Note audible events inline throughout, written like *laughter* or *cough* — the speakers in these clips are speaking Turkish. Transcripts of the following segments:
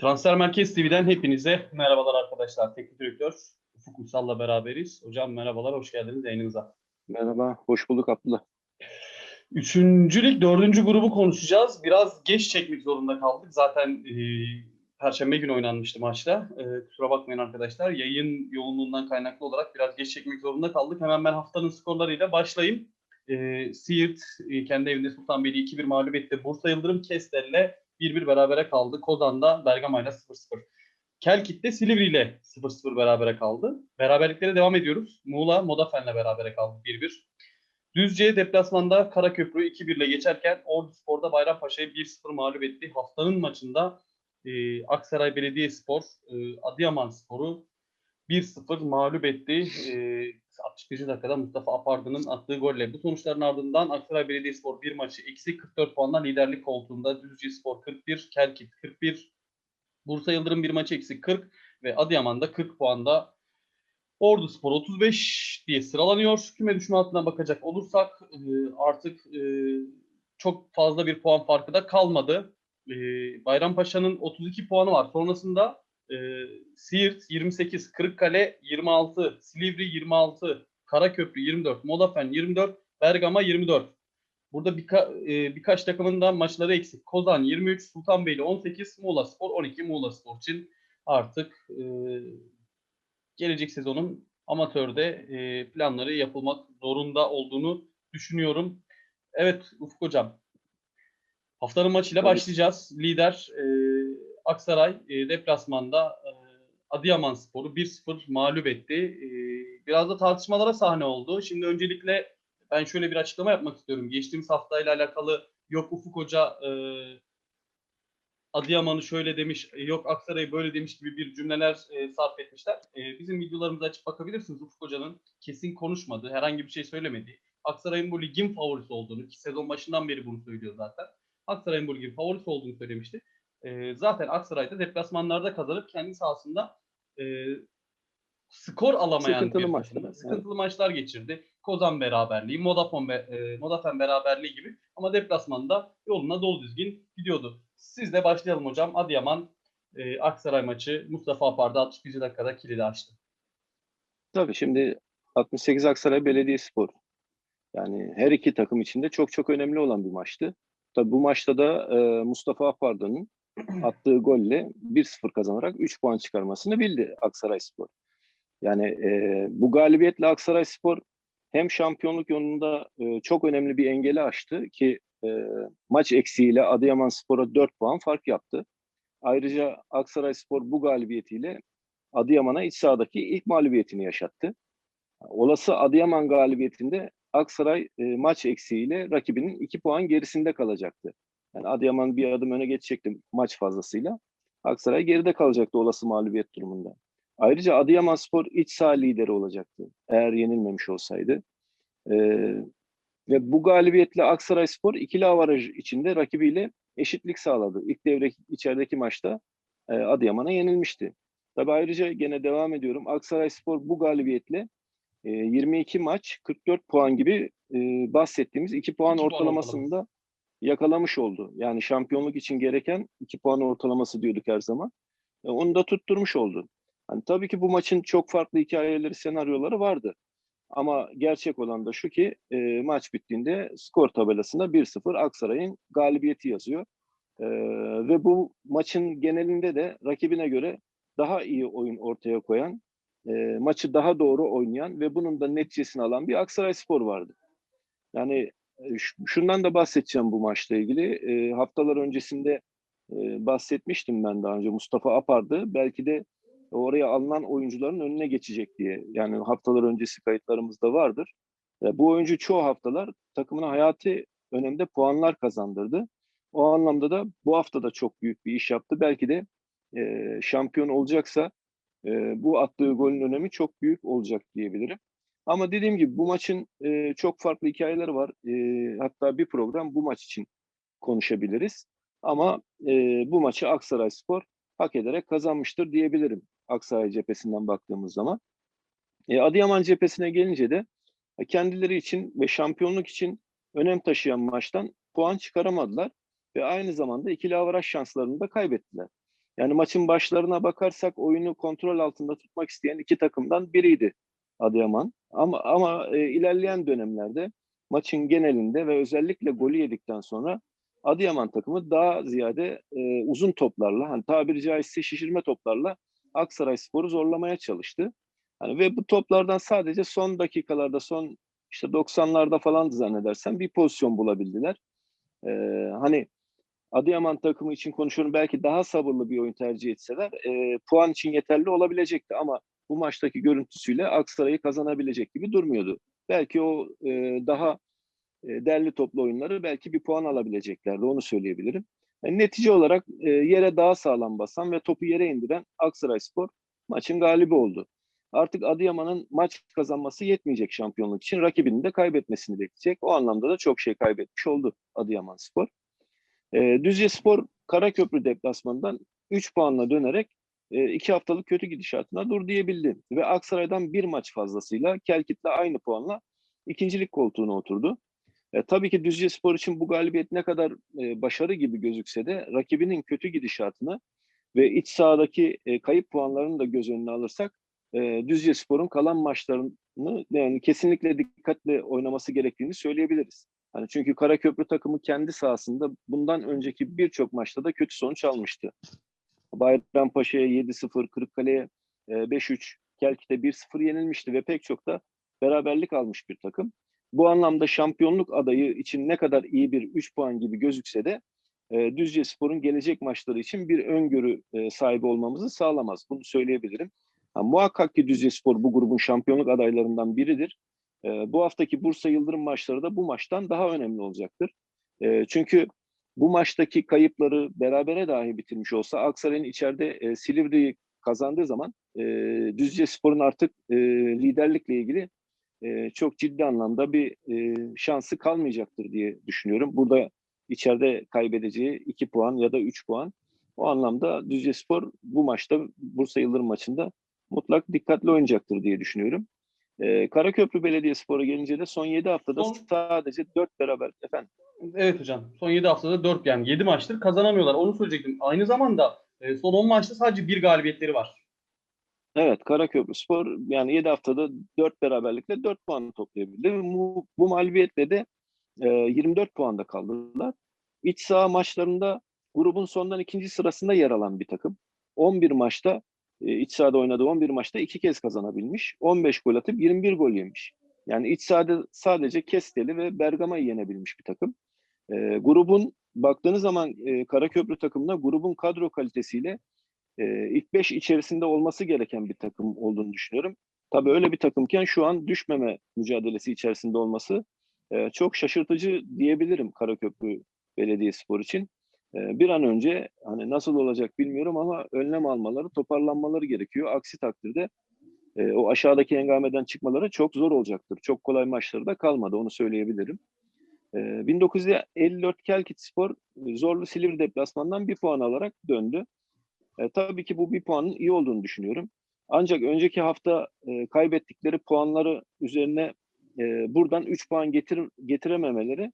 Transfer Merkez TV'den hepinize merhabalar arkadaşlar. Teknik direktör Ufuk Uysal'la beraberiz. Hocam merhabalar, hoş geldiniz yayınımıza. Merhaba, hoş bulduk Abdullah. Üçüncü lig, dördüncü grubu konuşacağız. Biraz geç çekmek zorunda kaldık. Zaten e, Perşembe günü oynanmıştı maçta. E, kusura bakmayın arkadaşlar. Yayın yoğunluğundan kaynaklı olarak biraz geç çekmek zorunda kaldık. Hemen ben haftanın skorlarıyla başlayayım. E, Siirt e, kendi evinde Sultanbeyli 2-1 mağlup etti. Bursa Yıldırım Kestel'le 1-1 berabere kaldı. Kozan'da Bergama'yla 0-0. Kelkit'te Silivri ile 0-0 berabere kaldı. Beraberliklere devam ediyoruz. Muğla Modafen'le berabere kaldı 1-1. Düzce deplasmanda Karaköprü 2-1 ile geçerken Ordu Spor'da Bayrampaşa'yı 1-0 mağlup etti. Haftanın maçında e, Aksaray Belediyespor e, Adıyaman Spor'u 1-0 mağlup etti. E, 61. dakikada Mustafa Apardı'nın attığı golle. Bu sonuçların ardından Aksaray Belediyespor bir maçı eksi 44 puanla liderlik koltuğunda. Düzce Spor 41, Kelkit 41, Bursa Yıldırım bir maçı eksi 40 ve Adıyaman'da 40 puanda Ordu Spor 35 diye sıralanıyor. Küme düşme hattına bakacak olursak e, artık e, çok fazla bir puan farkı da kalmadı. E, Bayrampaşa'nın 32 puanı var. Sonrasında e, Siirt 28, Kırıkkale 26, Silivri 26, Karaköprü 24, Modafen 24, Bergama 24. Burada birka, e, birkaç takımın da maçları eksik. Kozan 23, Sultanbeyli 18, Muğla Spor 12. Muğla Spor için artık e, gelecek sezonun amatörde e, planları yapılmak zorunda olduğunu düşünüyorum. Evet Ufuk Hocam. Haftanın maçıyla başlayacağız. Lider e, Aksaray e, deplasmanda e, Adıyaman Spor'u 1-0 mağlup etti. E, biraz da tartışmalara sahne oldu. Şimdi öncelikle ben şöyle bir açıklama yapmak istiyorum. Geçtiğimiz haftayla alakalı yok Ufuk Hoca e, Adıyaman'ı şöyle demiş, e, yok Aksaray'ı böyle demiş gibi bir cümleler e, sarf etmişler. E, bizim videolarımızı açıp bakabilirsiniz. Ufuk Hoca'nın kesin konuşmadığı, herhangi bir şey söylemediği, Aksaray'ın bu ligin favorisi olduğunu, ki sezon başından beri bunu söylüyor zaten. Aksaray'ın bu ligin favorisi olduğunu söylemişti. E, zaten Aksaray'da deplasmanlarda kazanıp kendi sahasında e, skor alamayan Sıkıntılı bir maçlar, evet. Sıkıntılı maçlar geçirdi. Kozan beraberliği, Modafon, be, e, Modafen beraberliği gibi. Ama deplasmanda yoluna dolu düzgün gidiyordu. Sizle başlayalım hocam. Adıyaman e, Aksaray maçı Mustafa Apar'da 61. dakikada kilidi açtı. Tabii şimdi 68 Aksaray Belediyespor. Yani her iki takım için de çok çok önemli olan bir maçtı. Tabii bu maçta da e, Mustafa Aparda'nın *clears throat* attığı golle 1-0 kazanarak 3 puan çıkarmasını bildi Aksaray Spor. Yani e, bu galibiyetle Aksaray Spor hem şampiyonluk yolunda e, çok önemli bir engeli aştı ki e, maç eksiğiyle Adıyaman Spor'a 4 puan fark yaptı. Ayrıca Aksaray Spor bu galibiyetiyle Adıyaman'a iç sahadaki ilk mağlubiyetini yaşattı. Olası Adıyaman galibiyetinde Aksaray e, maç eksiğiyle rakibinin 2 puan gerisinde kalacaktı. Yani Adıyaman bir adım öne geçecekti maç fazlasıyla. Aksaray geride kalacaktı olası mağlubiyet durumunda. Ayrıca Adıyaman Spor iç saha lideri olacaktı eğer yenilmemiş olsaydı. Ee, ve bu galibiyetle Aksaray Spor ikili avaraj içinde rakibiyle eşitlik sağladı. İlk devre içerideki maçta e, Adıyaman'a yenilmişti. Tabi ayrıca gene devam ediyorum. Aksaray Spor bu galibiyetle e, 22 maç 44 puan gibi e, bahsettiğimiz 2 puan İki puan ortalamasını da yakalamış oldu. Yani şampiyonluk için gereken 2 puan ortalaması diyorduk her zaman. E, onu da tutturmuş oldu. Hani tabii ki bu maçın çok farklı hikayeleri, senaryoları vardı. Ama gerçek olan da şu ki e, maç bittiğinde skor tabelasında 1-0 Aksaray'ın galibiyeti yazıyor. E, ve bu maçın genelinde de rakibine göre daha iyi oyun ortaya koyan, e, maçı daha doğru oynayan ve bunun da neticesini alan bir Aksaray Spor vardı. Yani şundan da bahsedeceğim bu maçla ilgili. E, haftalar öncesinde e, bahsetmiştim ben daha önce Mustafa Apar'dı. Belki de oraya alınan oyuncuların önüne geçecek diye. Yani haftalar öncesi kayıtlarımızda vardır. E, bu oyuncu çoğu haftalar takımına hayati önemde puanlar kazandırdı. O anlamda da bu hafta da çok büyük bir iş yaptı. Belki de e, şampiyon olacaksa e, bu attığı golün önemi çok büyük olacak diyebilirim. Ama dediğim gibi bu maçın e, çok farklı hikayeleri var. E, hatta bir program bu maç için konuşabiliriz. Ama e, bu maçı Aksaray Spor hak ederek kazanmıştır diyebilirim Aksaray cephesinden baktığımız zaman. E, Adıyaman cephesine gelince de e, kendileri için ve şampiyonluk için önem taşıyan maçtan puan çıkaramadılar ve aynı zamanda ikili avaraj şanslarını da kaybettiler. Yani maçın başlarına bakarsak oyunu kontrol altında tutmak isteyen iki takımdan biriydi Adıyaman. Ama ama e, ilerleyen dönemlerde maçın genelinde ve özellikle golü yedikten sonra Adıyaman takımı daha ziyade e, uzun toplarla, hani tabiri caizse şişirme toplarla Aksaray Spor'u zorlamaya çalıştı. Hani ve bu toplardan sadece son dakikalarda, son işte 90'larda falan zannedersem bir pozisyon bulabildiler. Ee, hani Adıyaman takımı için konuşuyorum belki daha sabırlı bir oyun tercih etseler e, puan için yeterli olabilecekti ama bu maçtaki görüntüsüyle Aksaray'ı kazanabilecek gibi durmuyordu. Belki o e, daha e, derli toplu oyunları belki bir puan alabileceklerdi onu söyleyebilirim. Yani netice olarak e, yere daha sağlam basan ve topu yere indiren Aksaray Spor maçın galibi oldu. Artık Adıyaman'ın maç kazanması yetmeyecek şampiyonluk için rakibinin de kaybetmesini bekleyecek. O anlamda da çok şey kaybetmiş oldu Adıyaman Spor. E, Düzce Spor Karaköprü deplasmanından 3 puanla dönerek 2 haftalık kötü gidişatına dur diyebildi. Ve Aksaray'dan bir maç fazlasıyla Kelkit'le aynı puanla ikincilik koltuğuna oturdu. E, tabii ki Düzce Spor için bu galibiyet ne kadar e, başarı gibi gözükse de rakibinin kötü gidişatını ve iç sahadaki e, kayıp puanlarını da göz önüne alırsak e, Düzce Spor'un kalan maçlarını yani kesinlikle dikkatle oynaması gerektiğini söyleyebiliriz. Hani çünkü Karaköprü takımı kendi sahasında bundan önceki birçok maçta da kötü sonuç almıştı. Bayrampaşa'ya 7-0, Kırıkkale'ye e, 5-3, Kelkit'e 1-0 yenilmişti ve pek çok da beraberlik almış bir takım. Bu anlamda şampiyonluk adayı için ne kadar iyi bir 3 puan gibi gözükse de e, Düzce Spor'un gelecek maçları için bir öngörü e, sahibi olmamızı sağlamaz. Bunu söyleyebilirim. Ha, muhakkak ki Düzce Spor bu grubun şampiyonluk adaylarından biridir. E, bu haftaki Bursa Yıldırım maçları da bu maçtan daha önemli olacaktır. E, çünkü bu maçtaki kayıpları berabere dahi bitirmiş olsa Aksaray'ın içeride e, Silivri'yi kazandığı zaman e, Düzce Spor'un artık e, liderlikle ilgili e, çok ciddi anlamda bir e, şansı kalmayacaktır diye düşünüyorum. Burada içeride kaybedeceği 2 puan ya da 3 puan. O anlamda Düzce Spor bu maçta Bursa Yıldırım maçında mutlak dikkatli oynayacaktır diye düşünüyorum. Ee, Karaköprü Belediyespor'a gelince de son 7 haftada Son- sadece 4 beraber efendim. Evet hocam. Son 7 haftada 4 yani 7 maçtır kazanamıyorlar. Onu söyleyecektim. Aynı zamanda e, son 10 maçta sadece bir galibiyetleri var. Evet Karaköprü Spor yani 7 haftada 4 beraberlikle 4 puan toplayabildi. Bu, bu mağlubiyetle de e, 24 puanda kaldılar. İç saha maçlarında grubun sondan ikinci sırasında yer alan bir takım. 11 maçta e, iç sahada oynadığı 11 maçta 2 kez kazanabilmiş. 15 gol atıp 21 gol yemiş. Yani iç sahada sadece Kesteli ve Bergama'yı yenebilmiş bir takım. E, grubun baktığınız zaman e, Karaköprü takımına grubun kadro kalitesiyle e, ilk 5 içerisinde olması gereken bir takım olduğunu düşünüyorum. Tabii öyle bir takımken şu an düşmeme mücadelesi içerisinde olması e, çok şaşırtıcı diyebilirim Karaköprü Belediyespor için. E, bir an önce hani nasıl olacak bilmiyorum ama önlem almaları, toparlanmaları gerekiyor. Aksi takdirde e, o aşağıdaki hengameden çıkmaları çok zor olacaktır. Çok kolay maçları da kalmadı onu söyleyebilirim. E, 1954 Kelkit Spor e, Zorlu Silivri deplasmandan bir puan alarak döndü. E, tabii ki bu bir puanın iyi olduğunu düşünüyorum. Ancak önceki hafta e, kaybettikleri puanları üzerine e, buradan 3 puan getir, getirememeleri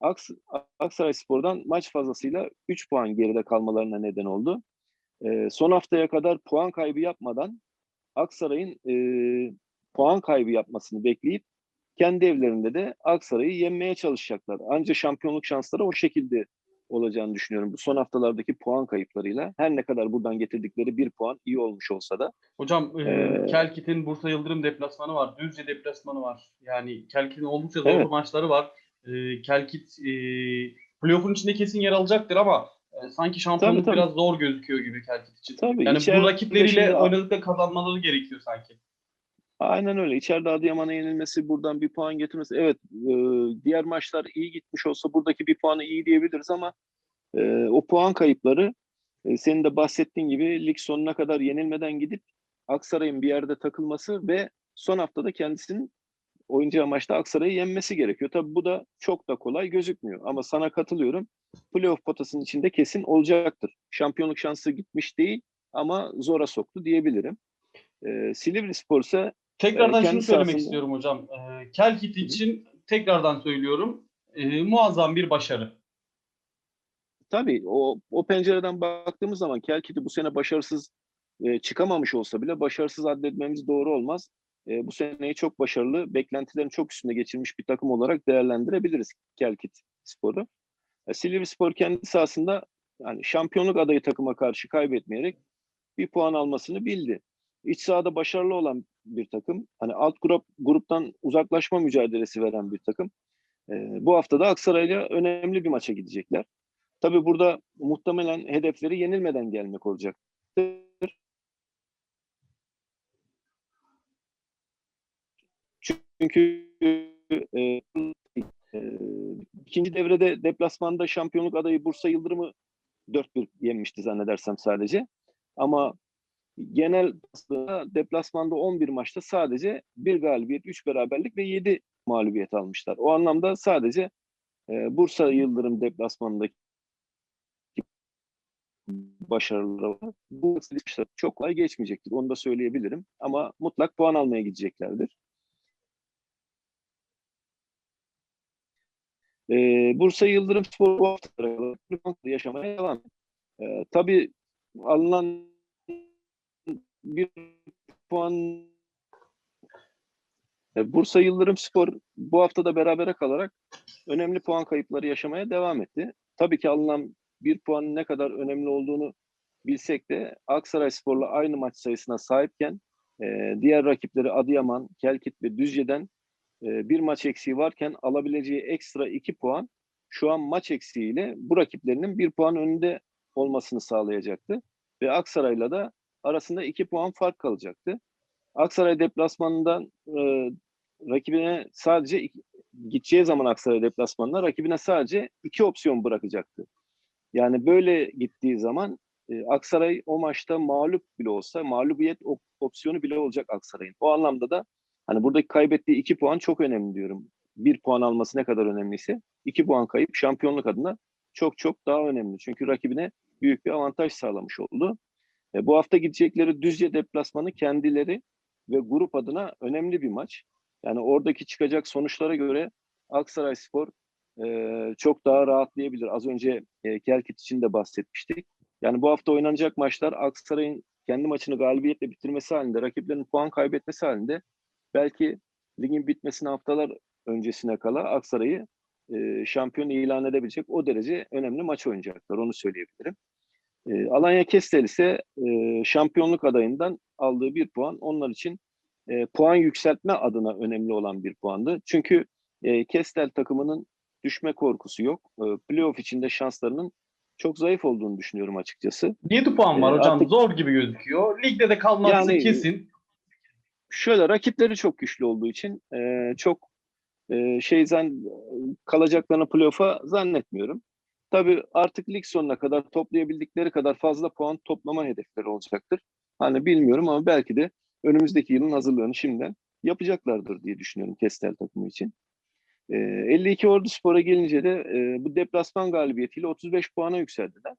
Aks, Aksaray Spor'dan maç fazlasıyla 3 puan geride kalmalarına neden oldu. E, son haftaya kadar puan kaybı yapmadan Aksaray'ın e, puan kaybı yapmasını bekleyip kendi evlerinde de Aksaray'ı yenmeye çalışacaklar. Ancak şampiyonluk şansları o şekilde olacağını düşünüyorum. Bu son haftalardaki puan kayıplarıyla her ne kadar buradan getirdikleri bir puan iyi olmuş olsa da Hocam e, Ee, Kelkit'in Bursa Yıldırım deplasmanı var. Düzce deplasmanı var. Yani Kelkit'in oldukça zorlu Evet. maçları var. E, Kelkit e, playoff'un içinde kesin yer alacaktır ama e, sanki şampiyonluk Tabii, tabii. biraz zor gözüküyor gibi Kelkit için. tabii Yani içeride bu rakipleriyle oynadıkça kazanmaları gerekiyor sanki. Aynen öyle. İçeride Adıyaman'a yenilmesi, buradan bir puan getirmesi. Evet, e, diğer maçlar iyi gitmiş olsa buradaki bir puanı iyi diyebiliriz ama e, o puan kayıpları e, senin de bahsettiğin gibi lig sonuna kadar yenilmeden gidip Aksaray'ın bir yerde takılması ve son haftada kendisinin oyuncağı maçta Aksaray'ı yenmesi gerekiyor. Tabii bu da çok da kolay gözükmüyor. Ama sana katılıyorum. Playoff potasının içinde kesin olacaktır. Şampiyonluk şansı gitmiş değil ama zora soktu diyebilirim. E, Silivri Spor ise Tekrardan Ee, şunu söylemek sahasında- istiyorum hocam. E, Kelkit için tekrardan söylüyorum. e, muazzam bir başarı. tabii o, o pencereden baktığımız zaman Kelkit'i bu sene başarısız e, çıkamamış olsa bile başarısız addetmemiz doğru olmaz. E, bu seneyi çok başarılı, beklentilerin çok üstünde geçirmiş bir takım olarak değerlendirebiliriz Kelkit Spor'u. E, Silivri Spor kendi sahasında yani şampiyonluk adayı takıma karşı kaybetmeyerek bir puan almasını bildi. İç sahada başarılı olan bir takım. Hani alt grup gruptan uzaklaşma mücadelesi veren bir takım. E, bu hafta da Aksaray'la önemli bir maça gidecekler. Tabii burada muhtemelen hedefleri yenilmeden gelmek olacaktır. Çünkü e, e, ikinci devrede deplasmanda şampiyonluk adayı Bursa Yıldırım'ı 4-1 yenmişti zannedersem sadece. Ama genel deplasmanda 11 maçta sadece bir galibiyet, 3 beraberlik ve 7 mağlubiyet almışlar. O anlamda sadece e, Bursa Yıldırım deplasmanındaki başarıları. Bu çok kolay geçmeyecektir. Onu da söyleyebilirim. Ama mutlak puan almaya gideceklerdir. Ee, Bursa Yıldırım Spor bu hafta yaşamaya devam. Ee, tabii alınan bir puan e, Bursa Yıldırım Spor bu hafta da berabere kalarak önemli puan kayıpları yaşamaya devam etti. Tabii ki alınan bir puanın ne kadar önemli olduğunu bilsek de Aksaray Spor'la aynı maç sayısına sahipken e, diğer rakipleri Adıyaman, Kelkit ve Düzce'den e, bir maç eksiği varken alabileceği ekstra iki puan şu an maç eksiğiyle bu rakiplerinin bir puan önünde olmasını sağlayacaktı. Ve Aksaray'la da arasında iki puan fark kalacaktı. Aksaray deplasmanından e, rakibine sadece gideceği zaman Aksaray deplasmanına rakibine sadece iki opsiyon bırakacaktı. Yani böyle gittiği zaman e, Aksaray o maçta mağlup bile olsa mağlubiyet op- opsiyonu bile olacak Aksaray'ın. O anlamda da hani buradaki kaybettiği iki puan çok önemli diyorum. Bir puan alması ne kadar önemliyse iki puan kayıp şampiyonluk adına çok çok daha önemli. Çünkü rakibine büyük bir avantaj sağlamış oldu. E, bu hafta gidecekleri Düzce deplasmanı kendileri ve grup adına önemli bir maç. Yani oradaki çıkacak sonuçlara göre Aksaray Spor e, çok daha rahatlayabilir. Az önce e, Kelkit için de bahsetmiştik. Yani bu hafta oynanacak maçlar Aksaray'ın kendi maçını galibiyetle bitirmesi halinde, rakiplerin puan kaybetmesi halinde belki ligin bitmesine haftalar öncesine kala Aksaray'ı e, şampiyon ilan edebilecek o derece önemli maç oynayacaklar. Onu söyleyebilirim. E, Alanya Kestel ise e, şampiyonluk adayından aldığı bir puan onlar için e, puan yükseltme adına önemli olan bir puandı. Çünkü e, Kestel takımının düşme korkusu yok. E, playoff içinde şanslarının çok zayıf olduğunu düşünüyorum açıkçası. 7 puan var Ee, hocam. artık- Zor gibi gözüküyor. Ligde de kalması Yani- kesin. Şöyle rakipleri çok güçlü olduğu için e, çok e, şey zan kalacaklarını playoff'a zannetmiyorum. Tabii artık lig sonuna kadar toplayabildikleri kadar fazla puan toplama hedefleri olacaktır. Hani bilmiyorum ama belki de önümüzdeki yılın hazırlığını şimdiden yapacaklardır diye düşünüyorum Kestel takımı için. E, 52 Ordu Spor'a gelince de e, bu deplasman galibiyetiyle 35 puana yükseldiler.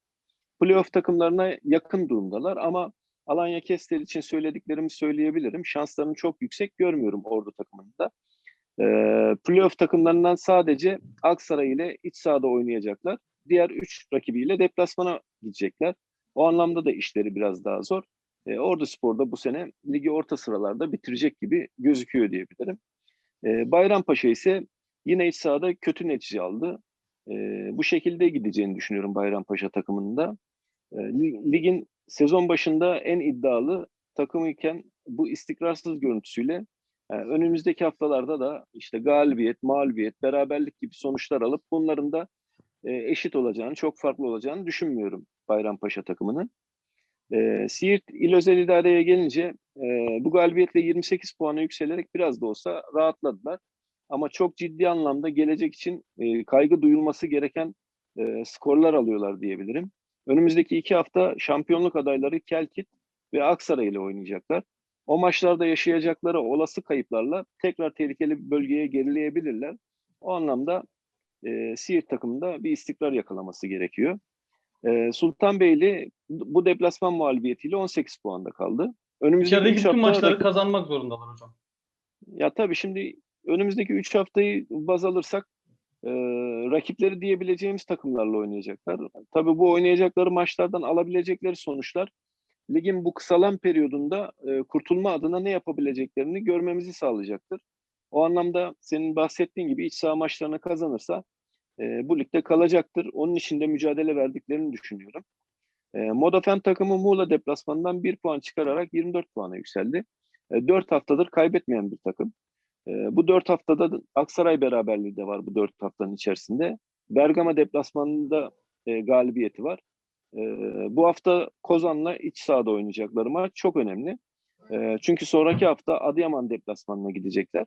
Playoff takımlarına yakın durumdalar ama Alanya Kestel için söylediklerimi söyleyebilirim. Şanslarını çok yüksek görmüyorum Ordu takımında. Ee, playoff takımlarından sadece Aksaray ile iç sahada oynayacaklar. Diğer üç rakibiyle deplasmana gidecekler. O anlamda da işleri biraz daha zor. Ee, Ordu Spor'da bu sene ligi orta sıralarda bitirecek gibi gözüküyor diyebilirim. Ee, Bayrampaşa ise yine iç sahada kötü netice aldı. Ee, bu şekilde gideceğini düşünüyorum Bayrampaşa takımının da. Ee, li- ligin sezon başında en iddialı takımı iken bu istikrarsız görüntüsüyle e, önümüzdeki haftalarda da işte galibiyet, mağlubiyet, beraberlik gibi sonuçlar alıp bunların da e, eşit olacağını, çok farklı olacağını düşünmüyorum Bayrampaşa takımının. E, Siirt İl Özel İdare'ye gelince e, bu galibiyetle 28 puana yükselerek biraz da olsa rahatladılar. Ama çok ciddi anlamda gelecek için e, kaygı duyulması gereken e, skorlar alıyorlar diyebilirim. Önümüzdeki iki hafta şampiyonluk adayları Kelkit ve Aksaray ile oynayacaklar. O maçlarda yaşayacakları olası kayıplarla tekrar tehlikeli bir bölgeye gerileyebilirler. O anlamda e, Siirt takımında bir istikrar yakalaması gerekiyor. E, Sultanbeyli bu deplasman mağlubiyetiyle 18 puanda kaldı. Önümüzdeki İçerideki bütün hafta maçları rakip- kazanmak zorundalar hocam. ya tabii şimdi önümüzdeki 3 haftayı baz alırsak e, rakipleri diyebileceğimiz takımlarla oynayacaklar. Tabii bu oynayacakları maçlardan alabilecekleri sonuçlar ligin bu kısalan periyodunda e, kurtulma adına ne yapabileceklerini görmemizi sağlayacaktır. O anlamda senin bahsettiğin gibi iç saha maçlarını kazanırsa e, bu ligde kalacaktır. Onun için de mücadele verdiklerini düşünüyorum. E, Modafen takımı Muğla deplasmanından 1 puan çıkararak 24 puana yükseldi. E, 4 haftadır kaybetmeyen bir takım. E, bu 4 haftada da Aksaray beraberliği de var bu 4 haftanın içerisinde. Bergama deplasmanında e, galibiyeti var. E, bu hafta Kozan'la iç sahada oynayacakları maç çok önemli. E, çünkü sonraki hafta Adıyaman deplasmanına gidecekler.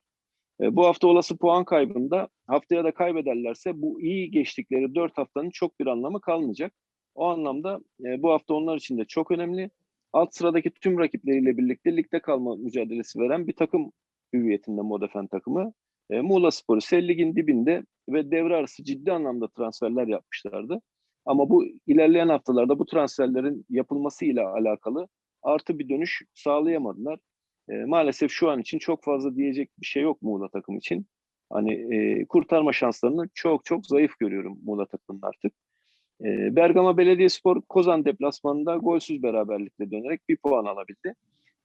E, bu hafta olası puan kaybında haftaya da kaybederlerse bu iyi geçtikleri 4 haftanın çok bir anlamı kalmayacak. O anlamda e, bu hafta onlar için de çok önemli. Alt sıradaki tüm rakipleriyle birlikte ligde kalma mücadelesi veren bir takım hüviyetinde Modafen takımı. E, Muğla Spor ise dibinde ve devre arası ciddi anlamda transferler yapmışlardı. Ama bu ilerleyen haftalarda bu transferlerin yapılmasıyla alakalı artı bir dönüş sağlayamadılar. E, maalesef şu an için çok fazla diyecek bir şey yok Muğla takım için. Hani e, kurtarma şanslarını çok çok zayıf görüyorum Muğla takımının artık. E, Bergama Belediyespor Kozan deplasmanında golsüz beraberlikle dönerek bir puan alabildi.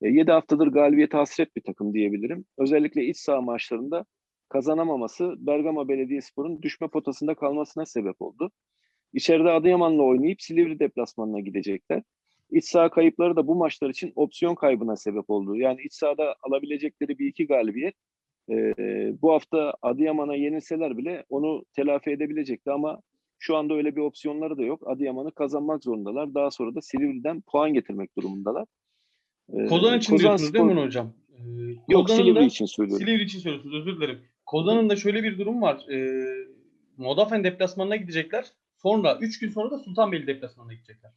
E, 7 haftadır galibiyete hasret bir takım diyebilirim. Özellikle iç saha maçlarında kazanamaması Bergama Belediyespor'un düşme potasında kalmasına sebep oldu. İçeride Adıyaman'la oynayıp Silivri deplasmanına gidecekler. İç saha kayıpları da bu maçlar için opsiyon kaybına sebep oldu. Yani iç sahada alabilecekleri bir iki galibiyet e, bu hafta Adıyaman'a yenilseler bile onu telafi edebilecekti ama şu anda öyle bir opsiyonları da yok. Adıyaman'ı kazanmak zorundalar. Daha sonra da Silivri'den puan getirmek durumundalar. E, Kozan için Kozan diyorsunuz değil mi Spor- bunu hocam? Ee, Yok Kozan'ın Silivri da- için söylüyorum. Silivri için söylüyorsunuz özür dilerim. Kozan'ın da şöyle bir durum var. Ee, Modafen deplasmanına gidecekler. Sonra 3 gün sonra da Sultanbeyli deplasmanına gidecekler.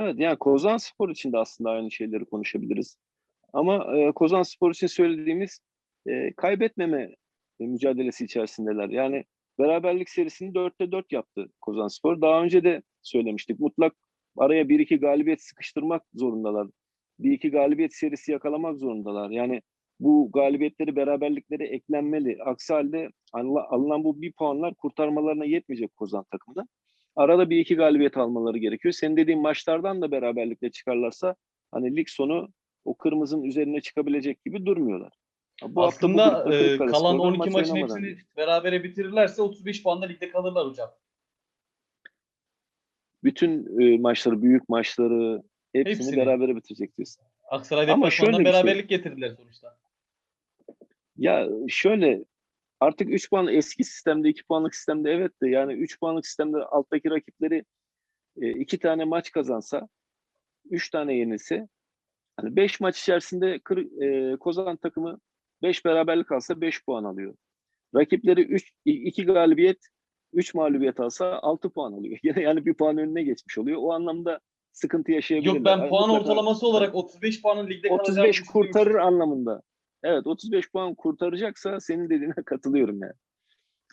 Evet yani Kozan Spor için de aslında aynı şeyleri konuşabiliriz. Ama e, Kozan Spor için söylediğimiz e, kaybetmeme e, mücadelesi içerisindeler. Yani beraberlik serisini 4'te 4 yaptı Kozan Spor. Daha önce de söylemiştik. Mutlak araya 1-2 galibiyet sıkıştırmak zorundalar. 1-2 galibiyet serisi yakalamak zorundalar. Yani bu galibiyetleri, beraberlikleri eklenmeli. Aksi halde alına- alınan bu bir puanlar kurtarmalarına yetmeyecek Kozan takımına. Arada bir iki galibiyet almaları gerekiyor. Senin dediğin maçlardan da beraberlikle çıkarlarsa hani lig sonu o kırmızının üzerine çıkabilecek gibi durmuyorlar. Bu hafta bu Aslında e, kalan Spor'dan 12 maç maçın hepsini geçti. berabere bitirirlerse 35 puanla ligde kalırlar hocam. Bütün e, maçları, büyük maçları hepsini, Hepsini. berabere bitirecek diyorsun. Aksaray deplasmanından şey- beraberlik getirdiler sonuçta. Ya şöyle artık 3 puan eski sistemde 2 puanlık sistemde evet de yani 3 puanlık sistemde alttaki rakipleri 2 tane maç kazansa 3 tane yenilse hani 5 maç içerisinde Kır, e, Kozan takımı 5 beraberlik alsa 5 puan alıyor. Rakipleri 3 2 galibiyet 3 mağlubiyet alsa 6 puan alıyor. Yine *laughs* yani bir puan önüne geçmiş oluyor. O anlamda sıkıntı yaşayabilirler. Yok ben Yani puan mutlaka- ortalaması olarak 35 puanın ligde kalacağını 35 düşündüğüm kurtarır için- anlamında. Evet 35 puan kurtaracaksa senin dediğine *laughs* katılıyorum yani.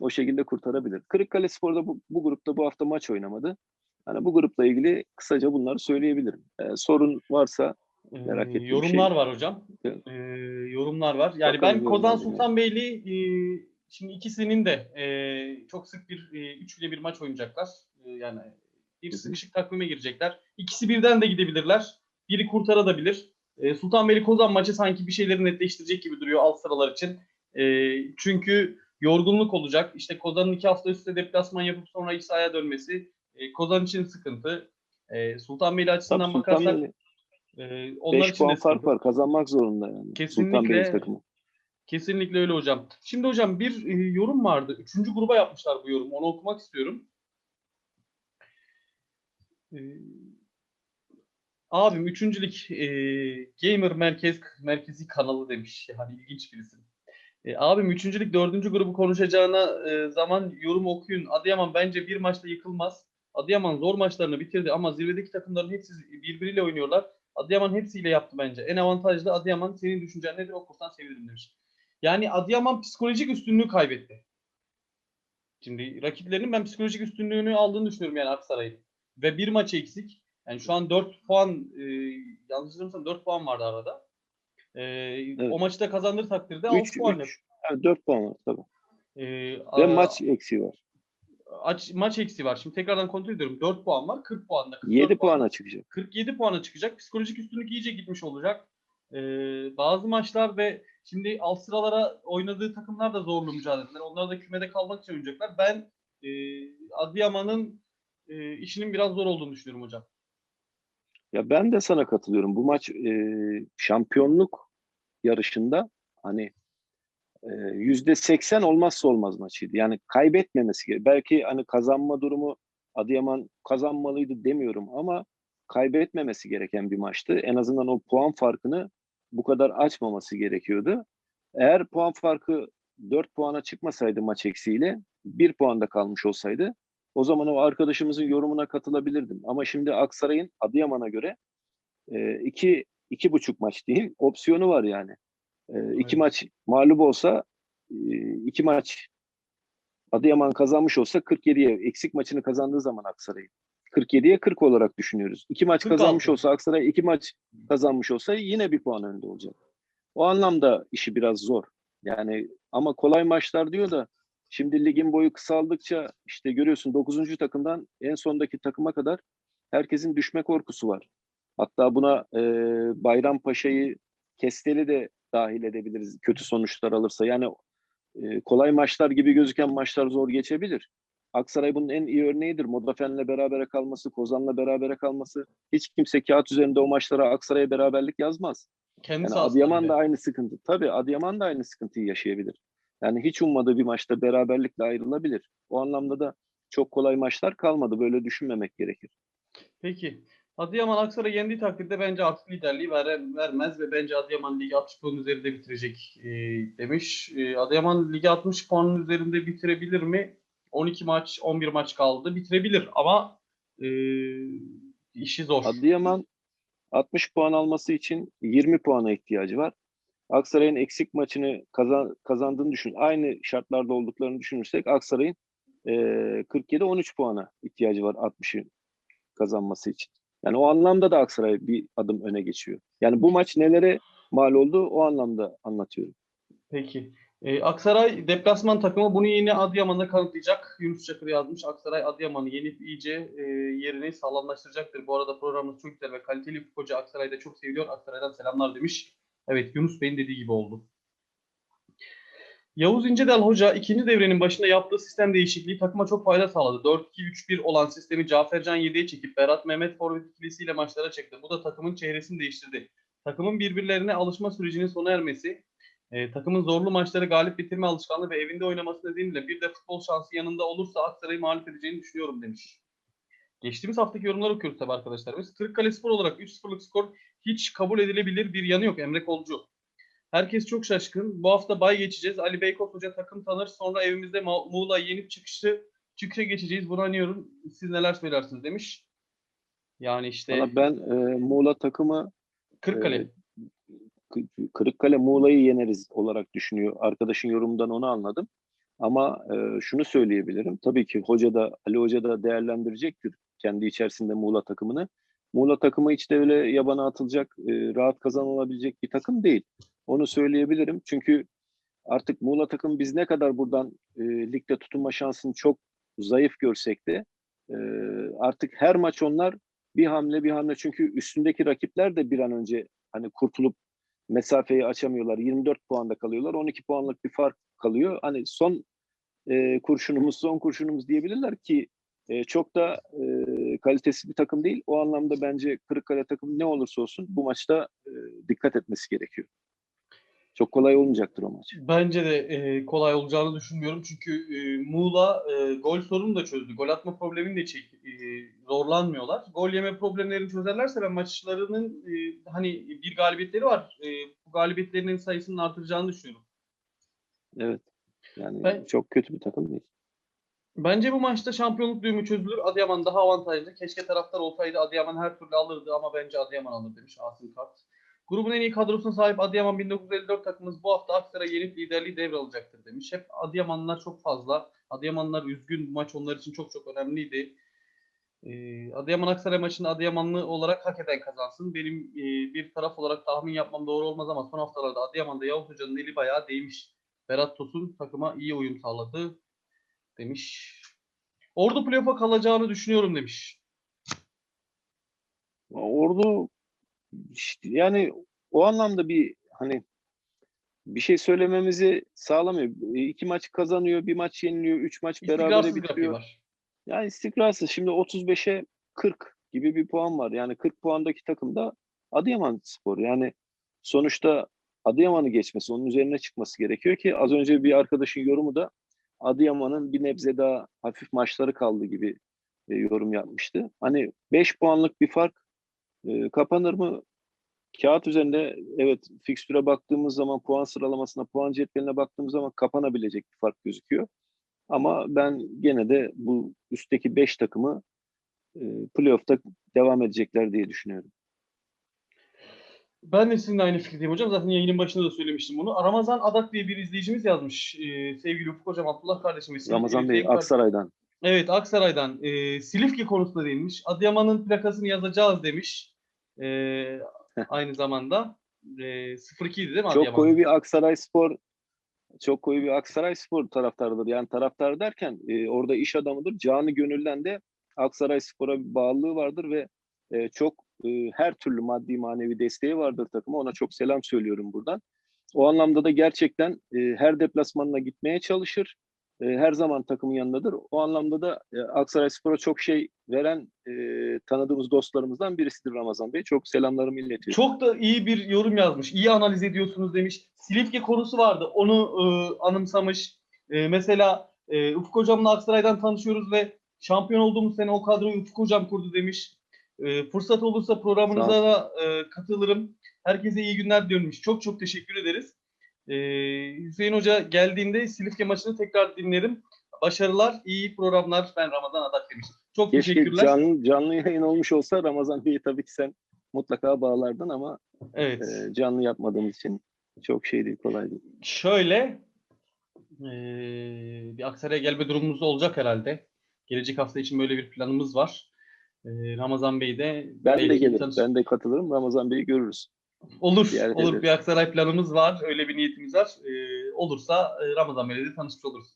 O şekilde kurtarabilir. Kırıkkale Spor'da bu, bu grupta bu hafta maç oynamadı. Hani bu grupla ilgili kısaca bunları söyleyebilirim. Ee, sorun varsa Ee, Merak ettiğim yorumlar şey- var hocam. Evet. Ee, yorumlar var. Yani Bakalım ben Kozan Sultanbeyli e, şimdi ikisinin de e, çok sık bir e, üçlü bir maç oynayacaklar. E, yani hı. sıkışık takvime girecekler. İkisi birden de gidebilirler. Biri kurtarabilir. E, Sultanbeyli Kozan maçı sanki bir şeyleri netleştirecek gibi duruyor alt sıralar için. E, çünkü yorgunluk olacak. İşte Kozan'ın iki hafta üstte deplasman yapıp sonra iç sahaya dönmesi e, Kozan için sıkıntı. E, Sultanbeyli açısından tabii bakarsak Sultanbeyli e, onlar 5 için de puan fark sıkıntı. var. Kazanmak zorunda yani. Kesinlikle. Takımı. Kesinlikle öyle hocam. Şimdi hocam bir e, yorum vardı. Üçüncü gruba yapmışlar bu yorum. Onu okumak istiyorum. Abim üçüncülük e, Gamer Merkez Merkezi kanalı demiş. Yani ilginç bir isim. E, abim üçüncülük dördüncü grubu konuşacağına e, zaman yorum okuyun. Adıyaman bence bir maçta yıkılmaz. Adıyaman zor maçlarını bitirdi ama zirvedeki takımların hepsi birbiriyle oynuyorlar. Adıyaman hepsiyle yaptı bence. En avantajlı Adıyaman. Senin düşüncen nedir? Okursan sevinirim demiş. Yani Adıyaman psikolojik üstünlüğü kaybetti. Şimdi rakiplerinin ben psikolojik üstünlüğünü aldığını düşünüyorum yani Aksaray'ın. Ve bir maçı eksik. Yani şu an 4 puan, e, yanlış hatırlamıyorsam 4 puan vardı arada. E, O maçı da kazandığı takdirde 6 3 puan. 3 evet, 4 puan var tabii. Ee, Ve aa, maç eksiği var. aç, maç eksiği var. Şimdi tekrardan kontrol ediyorum. 4 puan var. 40 puanda. 44 7 puan- puana çıkacak. 47 puana çıkacak. Psikolojik üstünlük iyice gitmiş olacak. Ee, bazı maçlar ve şimdi alt sıralara oynadığı takımlar da zorlu mücadeleler. Onlar da kümede kalmak için oynayacaklar. Ben e, Adıyaman'ın e, işinin biraz zor olduğunu düşünüyorum hocam. Ya ben de sana katılıyorum. Bu maç e, şampiyonluk yarışında hani e, yüzde seksen olmazsa olmaz maçıydı. Yani kaybetmemesi gerek. Belki hani kazanma durumu Adıyaman kazanmalıydı demiyorum ama kaybetmemesi gereken bir maçtı. En azından o puan farkını bu kadar açmaması gerekiyordu. Eğer puan farkı 4 puana çıkmasaydı maç eksiğiyle 1 puanda kalmış olsaydı o zaman o arkadaşımızın yorumuna katılabilirdim. Ama şimdi Aksaray'ın Adıyaman'a göre e, iki, iki buçuk maç diyeyim opsiyonu var yani. E, Evet. iki maç mağlup olsa e, iki maç Adıyaman kazanmış olsa 47'ye eksik maçını kazandığı zaman Aksaray'ın 47'ye 40 olarak düşünüyoruz. İki maç 46. kazanmış olsa Aksaray iki maç kazanmış olsa yine bir puan önde olacak. O anlamda işi biraz zor. Yani ama kolay maçlar diyor da şimdi ligin boyu kısaldıkça işte görüyorsun 9. takımdan en sondaki takıma kadar herkesin düşme korkusu var. Hatta buna e, Bayrampaşa'yı Kestel'i de dahil edebiliriz kötü sonuçlar alırsa. Yani e, kolay maçlar gibi gözüken maçlar zor geçebilir. Aksaray bunun en iyi örneğidir. Modafen'le berabere kalması, Kozan'la berabere kalması. Hiç kimse kağıt üzerinde o maçlara Aksaray'a beraberlik yazmaz. Kendi Yani Adıyaman bile. da aynı sıkıntı. Tabii Adıyaman da aynı sıkıntıyı yaşayabilir. Yani hiç ummadığı bir maçta beraberlikle ayrılabilir. O anlamda da çok kolay maçlar kalmadı. Böyle düşünmemek gerekir. Peki. Adıyaman Aksaray yendiği takdirde bence artık liderliği vere- vermez ve bence Adıyaman ligi 60 puan üzerinde bitirecek e, demiş. E, Adıyaman ligi 60 puanın üzerinde bitirebilir mi? 12 maç, 11 maç kaldı. Bitirebilir ama e, işi zor. Adıyaman 60 puan alması için 20 puana ihtiyacı var. Aksaray'ın eksik maçını kazan, kazandığını düşün. Aynı şartlarda olduklarını düşünürsek Aksaray'ın e, 47-13 puana ihtiyacı var 60'ı kazanması için. Yani o anlamda da Aksaray bir adım öne geçiyor. Yani bu maç nelere mal oldu o anlamda anlatıyorum. Peki. E, Aksaray deplasman takımı bunu yine Adıyaman'da kanıtlayacak. Yunus Çakır yazmış. Aksaray Adıyaman'ı yenip iyice e, yerini sağlamlaştıracaktır. Bu arada programımız çok güzel ve kaliteli hoca Aksaray'da çok seviliyor. Aksaray'dan selamlar demiş. Evet Yunus Bey'in dediği gibi oldu. Yavuz İncedel Hoca ikinci devrenin başında yaptığı sistem değişikliği takıma çok fayda sağladı. 4-2-3-1 olan sistemi Cafercan 7'ye çekip Berat Mehmet forvet ikilisiyle maçlara çekti. Bu da takımın çehresini değiştirdi. Takımın birbirlerine alışma sürecinin sona ermesi, e, takımın zorlu maçları galip bitirme alışkanlığı ve evinde oynaması nedeniyle bir de futbol şansı yanında olursa Aksaray'ı mağlup edeceğini düşünüyorum demiş. Geçtiğimiz haftaki yorumları okuyoruz tabii arkadaşlarımız. Kırıkkale Spor olarak 3-0'lık skor hiç kabul edilebilir bir yanı yok Emre Kolcu. Herkes çok şaşkın. Bu hafta bay geçeceğiz. Ali Beykoz Hoca takım tanır. Sonra evimizde Ma- Muğla'yı yenip çıkışı çıkışa geçeceğiz. Buna inanıyorum. Siz neler söylersiniz demiş. Yani işte Valla ben e, Muğla takımı Kırıkkale. e, Kı- Kırıkkale Muğla'yı yeneriz olarak düşünüyor. Arkadaşın yorumundan onu anladım. Ama e, şunu söyleyebilirim. Tabii ki hoca da Ali Hoca da değerlendirecektir kendi içerisinde Muğla takımını. Muğla takımı hiç de öyle yabana atılacak, e, rahat kazanılabilecek bir takım değil. Onu söyleyebilirim. Çünkü artık Muğla takım biz ne kadar buradan e, ligde tutunma şansını çok zayıf görsek de e, artık her maç onlar bir hamle bir hamle çünkü üstündeki rakipler de bir an önce hani kurtulup mesafeyi açamıyorlar. 24 puanda kalıyorlar. 12 puanlık bir fark kalıyor. Hani son e, kurşunumuz son kurşunumuz diyebilirler ki çok da e, kalitesiz bir takım değil. O anlamda bence Kırıkkale takımı ne olursa olsun bu maçta e, dikkat etmesi gerekiyor. Çok kolay olmayacaktır o maç. Bence de e, kolay olacağını düşünmüyorum. Çünkü e, Muğla e, gol sorunu da çözdü. Gol atma problemini de çek, e, zorlanmıyorlar. Gol yeme problemlerini çözerlerse ben maçlarının e, hani bir galibiyetleri var. E, bu galibiyetlerinin sayısının artıracağını düşünüyorum. Evet. Yani Ben- çok kötü bir takım değil. Bence bu maçta şampiyonluk düğümü çözülür. Adıyaman daha avantajlı. Keşke taraftar olsaydı Adıyaman her türlü alırdı ama bence Adıyaman alır demiş Asım Kart. Grubun en iyi kadrosuna sahip Adıyaman 1954 takımımız bu hafta Aksaray'ı yenip liderliği devralacaktır demiş. Hep Adıyamanlılar çok fazla. Adıyamanlılar üzgün. Bu maç onlar için çok çok önemliydi. Ee, Adıyaman Aksaray maçını Adıyamanlı olarak hak eden kazansın. Benim e, bir taraf olarak tahmin yapmam doğru olmaz ama son haftalarda Adıyaman'da Yavuz Hoca'nın eli bayağı değmiş. Berat Tosun takıma iyi uyum sağladı demiş. Ordu playoff'a kalacağını düşünüyorum demiş. Ordu işte yani o anlamda bir hani bir şey söylememizi sağlamıyor. İki maç kazanıyor, bir maç yeniliyor, üç maç grafiği bitiriyor. var. Yani istikrarsız. Şimdi 35'e 40 gibi bir puan var. Yani 40 puandaki takım da Adıyaman Spor. Yani sonuçta Adıyaman'ı geçmesi, onun üzerine çıkması gerekiyor ki az önce bir arkadaşın yorumu da Adıyaman'ın bir nebze daha hafif maçları kaldı gibi e, yorum yapmıştı. Hani 5 puanlık bir fark e, kapanır mı? Kağıt üzerinde evet fikstüre baktığımız zaman puan sıralamasına, puan cetveline baktığımız zaman kapanabilecek bir fark gözüküyor. Ama ben gene de bu üstteki 5 takımı e, playoff'ta devam edecekler diye düşünüyorum. Ben de sizinle aynı fikirdeyim hocam. Zaten yayının başında da söylemiştim bunu. Ramazan Adak diye bir izleyicimiz yazmış. Ee, sevgili Ufuk hocam, Abdullah kardeşim. Ramazan Bey. Aksaray'dan. Evet Aksaray'dan. Ee, Silifke konusunda değinmiş. Adıyaman'ın plakasını yazacağız demiş. Ee, aynı zamanda. Ee, 02 idi değil mi Çok Adıyaman? koyu bir Aksaray Spor çok koyu bir Aksaray Spor taraftarıdır. Yani taraftar derken e, orada iş adamıdır. Canı gönülden de Aksaray Spor'a bir bağlılığı vardır ve e, çok e, her türlü maddi manevi desteği vardır takıma. Ona çok selam söylüyorum buradan. O anlamda da gerçekten e, her deplasmanına gitmeye çalışır. E, her zaman takımın yanındadır. O anlamda da e, Aksaray Spor'a çok şey veren e, tanıdığımız dostlarımızdan birisidir Ramazan Bey. Çok selamlarımı iletiyorum. Çok da iyi bir yorum yazmış. İyi analiz ediyorsunuz demiş. Silifke konusu vardı. Onu e, anımsamış. E, mesela e, Ufuk Hocam'la Aksaray'dan tanışıyoruz ve şampiyon olduğumuz sene o kadroyu Ufuk Hocam kurdu demiş. E, fırsat olursa programınıza da e, katılırım. Herkese iyi günler diyormuş. Çok çok teşekkür ederiz. E, Hüseyin Hoca geldiğinde Silifke maçını tekrar dinlerim. Başarılar, iyi programlar. Ben Ramazan Adak demiş. Çok Keşke teşekkürler. canlı, canlı yayın olmuş olsa Ramazan Bey'i tabii ki sen mutlaka bağlardın ama Evet. e, canlı yapmadığımız için çok şey değil, kolay değil. Şöyle eee, bir Aksaray'a gelme durumumuz olacak herhalde. Gelecek hafta için böyle bir planımız var. Eee, Ramazan Bey de Ben de gelirim, tanış- ben de katılırım. Ramazan Bey'i görürüz. Olur, ziyaret olur ederiz. bir Aksaray planımız var. Öyle bir niyetimiz var. Eee, olursa e, Ramazan Bey'le de tanışmış oluruz.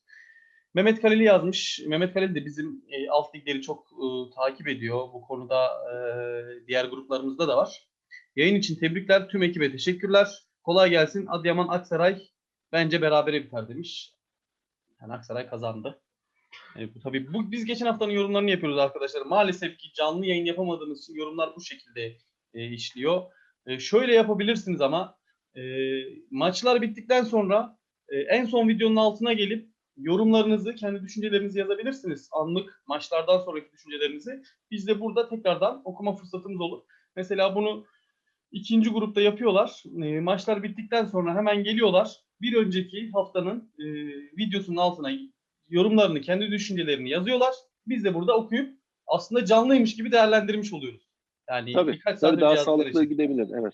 Mehmet Kaleli yazmış. Mehmet Kaleli de bizim e, alt ligleri çok e, takip ediyor. Bu konuda e, diğer gruplarımızda da var. Yayın için tebrikler. Tüm ekibe teşekkürler. Kolay gelsin. Adıyaman Aksaray bence berabere biter demiş. Yani Aksaray kazandı. E, tabii bu, biz geçen haftanın yorumlarını yapıyoruz arkadaşlar. Maalesef ki canlı yayın yapamadığımız için yorumlar bu şekilde e, işliyor. E, şöyle yapabilirsiniz ama e, maçlar bittikten sonra e, en son videonun altına gelip yorumlarınızı, kendi düşüncelerinizi yazabilirsiniz. Anlık maçlardan sonraki düşüncelerinizi. Biz de burada tekrardan okuma fırsatımız olur. Mesela bunu ikinci grupta yapıyorlar. E, maçlar bittikten sonra hemen geliyorlar. Bir önceki haftanın e, videosunun altına yorumlarını, kendi düşüncelerini yazıyorlar. Biz de burada okuyup aslında canlıymış gibi değerlendirmiş oluyoruz. Yani Tabii, birkaç tabii daha sağlıklı için. gidebilir, evet.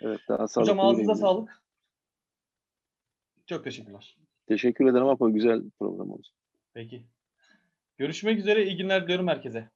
Evet, daha sağlıklı Hocam ağzınıza gidebilir. sağlık. Çok teşekkürler. Teşekkür ederim ama güzel program oldu. Peki. Görüşmek üzere. İyi günler diliyorum herkese.